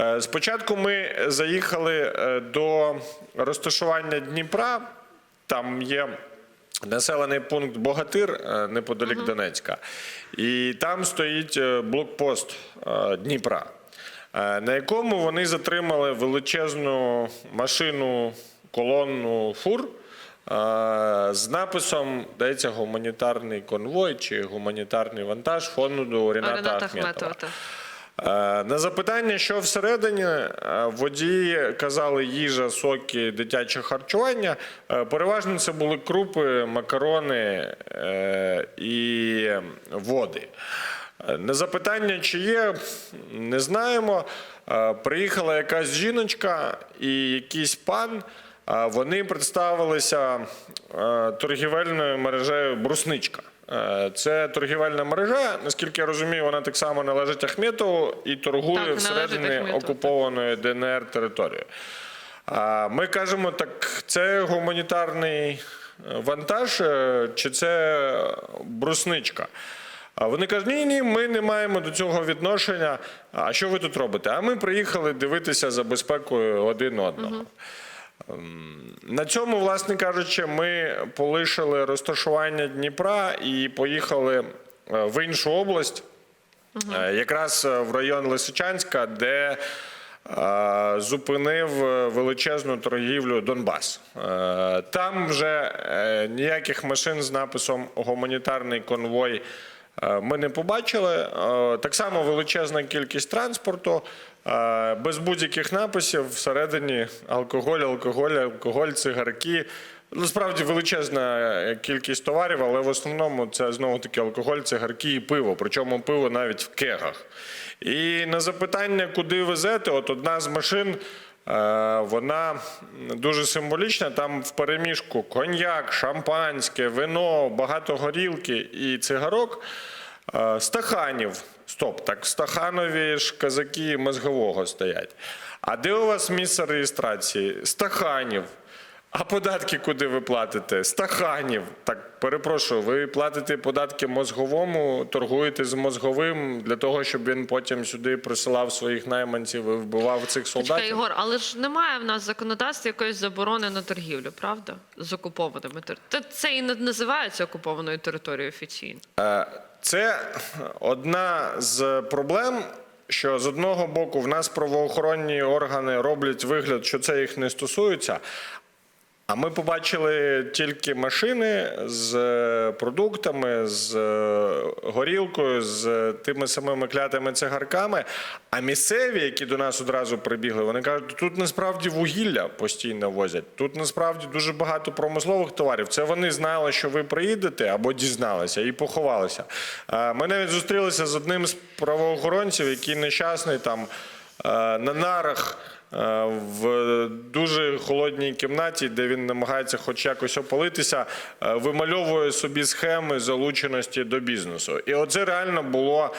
Е, Спочатку ми заїхали е, до розташування Дніпра. Там є населений пункт Богатир е, неподалік Донецька. І там стоїть блокпост Дніпра, на якому вони затримали величезну машину, колонну фур. З написом дається гуманітарний конвой чи гуманітарний вантаж фонду Ріната, Ахметова. Ахметова. Е, На запитання, що всередині, е, водії казали їжа, соки, дитяче харчування. Е, Переважно це були крупи, макарони і води. На запитання, чи є, не знаємо. Приїхала якась жіночка і якийсь пан. Вони представилися торгівельною мережею Брусничка. Е, Це торгівельна мережа. Наскільки я розумію, вона так само належить Ахметову і торгує Так, всередині окупованої ДНР території. Ми кажемо, так це гуманітарний е, вантаж е, чи це брусничка? А вони кажуть, ні, ні, ми не маємо до цього відношення. А що ви тут робите? А ми приїхали дивитися за безпекою один одного. Ем, На цьому, власне кажучи, ми полишили розташування Дніпра і поїхали е, в іншу область, е, якраз е, в район Лисичанська, де зупинив величезну торгівлю Донбас. Там вже ніяких машин з написом гуманітарний конвой. Ми не побачили. Так само величезна кількість транспорту, без будь-яких написів всередині алкоголь, алкоголь, алкоголь, цигарки. Насправді величезна е, кількість товарів, але в основному це знову таки алкоголь, цигарки і пиво. Причому пиво навіть в кегах. І на запитання, куди везете, от одна з машин. е, Вона дуже символічна. Там в переміжку коньяк, шампанське, вино, багато горілки і цигарок. Е, Стаханів. Стоп, так в Стаханові ж казаки мозгового стоять. А де у вас місце реєстрації? Стаханів. А податки куди ви платите? Стаханів. Так, перепрошую, ви платите податки мозговому, торгуєте з мозговим для того, щоб він потім сюди присилав своїх найманців і вбивав цих солдатів. Ігор, але ж немає в нас законодавства якоїсь заборони на торгівлю, правда? З окупованими територіями. Це і не називається окупованою територією офіційно. Е, Це одна з проблем. Що з одного боку в нас правоохоронні органи роблять вигляд, що це їх не стосується. А ми побачили тільки машини з е, продуктами, з е, горілкою, з тими самими клятими цигарками. А місцеві, які до нас одразу прибігли, вони кажуть, тут насправді вугілля постійно возять. Тут насправді дуже багато промислових товарів. Це вони знали, що ви приїдете або дізналися і поховалися. Е, Ми навіть зустрілися з одним з правоохоронців, який нещасний там е, на нарах. Е, в дуже холодній кімнаті, де він намагається хоч якось опалитися, е, вимальовує собі схеми залученості до бізнесу. І оце реально було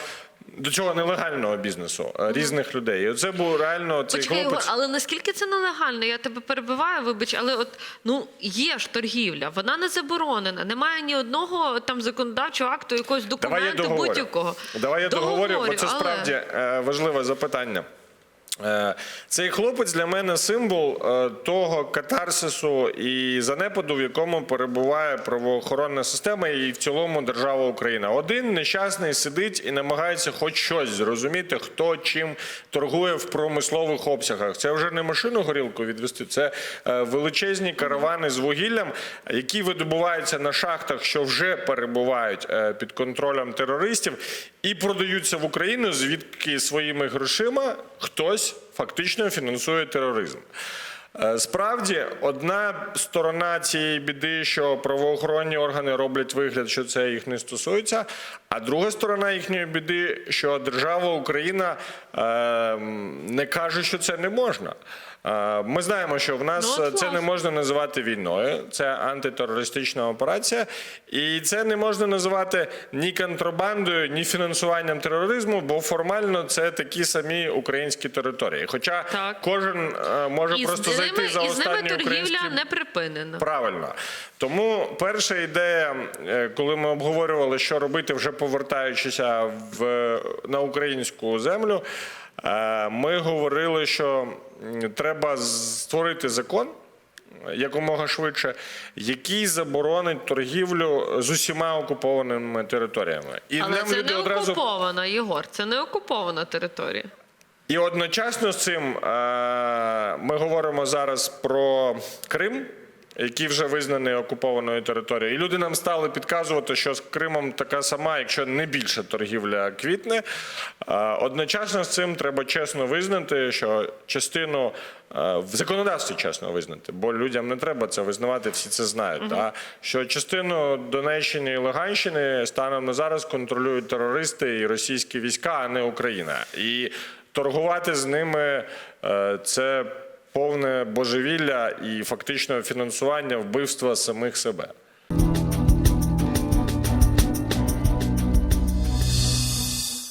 до цього нелегального бізнесу е, різних людей. І оце був реально цей Почекай, Ігор, хлопець. але наскільки це нелегально? Я тебе перебиваю, вибач, але от ну є ж торгівля, вона не заборонена. Немає ні одного там законодавчого акту, якогось Давай я документу договорю. будь-якого. Давай я договорю, бо це але- справді важливе запитання. Е, Цей хлопець для мене символ е, того катарсису і занепаду, в якому перебуває правоохоронна система і в цілому держава Україна. Один нещасний сидить і намагається хоч щось зрозуміти, хто чим торгує в промислових обсягах. Це вже не машину горілку відвести, це е, величезні каравани з вугіллям, які видобуваються на шахтах, що вже перебувають під контролем терористів, і продаються в Україну, звідки своїми грошима хтось фактично фінансує тероризм. Е, Справді, одна сторона цієї біди, що правоохоронні органи роблять вигляд, що це їх не стосується. А друга сторона їхньої біди, що держава Україна е, не каже, що це не можна. Е, Ми знаємо, що в нас Ну, це не можна називати війною, це антитерористична операція, і це не можна називати ні контрабандою, ні фінансуванням тероризму, бо формально це такі самі українські території. Хоча Так. кожен може І просто зайти ними, за і з ними торгівля українські не припинена. Правильно. Тому перша ідея, е, коли ми обговорювали, що робити, вже повертаючися в, на українську землю, Е, Ми говорили, що треба створити закон якомога швидше, який заборонить торгівлю з усіма окупованими територіями. І Але це люди не одразу окупована, Єгор. Це не окупована територія. І одночасно з цим е, ми говоримо зараз про Крим, який вже визнаний окупованою територією. І люди нам стали підказувати, що з Кримом така сама, якщо не більше торгівля квітне. Е, одночасно з цим треба чесно визнати, що частину е, в законодавстві чесно визнати, бо людям не треба це визнавати, всі це знають. Та, що частину Донеччини і Луганщини станом на зараз контролюють терористи і російські війська, а не Україна. І торгувати з ними е, це повне божевілля і фактично фінансування вбивства самих себе.